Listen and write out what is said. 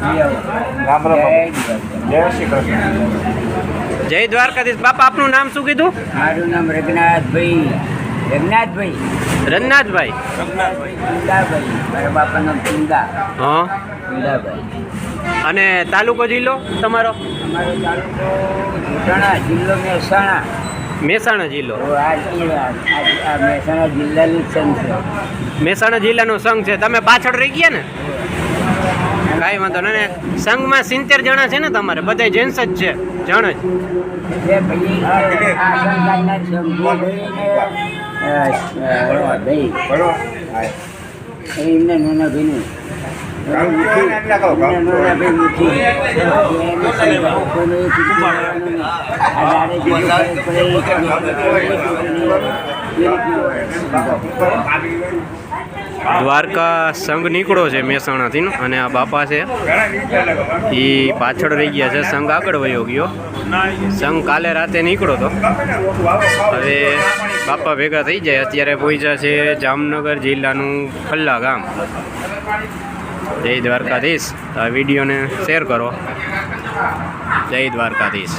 રામ રામ જય શ્રી કૃષ્ણ જય દ્વારકાધીશ. બાપા આપનું નામ શું કીધું? મારું નામ રઘનાથભાઈ. રઘનાથભાઈ. રઘનાથભાઈ. ચુંદાભાઈ મારા બાપાનું નામ ચુંદા હા. ચુંદાભાઈ અને તાલુકો જિલ્લો તમારો? અમારો તાલુકો જોટાણા જિલ્લો મહેસાણા. મહેસાણા જિલ્લો. મહેસાણા જિલ્લાનું સંઘ છે. મહેસાણા જિલ્લાનો સંઘ છે. તમે પાછળ રહી ગયા ને? કાંઈ વાંધો નહીં. સંઘમાં સિત્તેર જણા છે ને તમારે બધા જેન્ટ્સ જ છે, જણ જ. દ્વારકા સંઘ નીકળો છે મહેસાણાથી અને આ બાપા છે. એ પાછળ રહી ગયા છે. સંઘ આગળ વયો ગયો. સંઘ કાલે રાતે નીકળો તો. હવે બાપા ભેગા થઈ જાય. અત્યારે પહોંચ્યા છે જામનગર જિલ્લાનું ખલ્લા ગામ. જય દ્વારકાધીશ. આ વિડીયોને શેર કરો. જય દ્વારકાધીશ.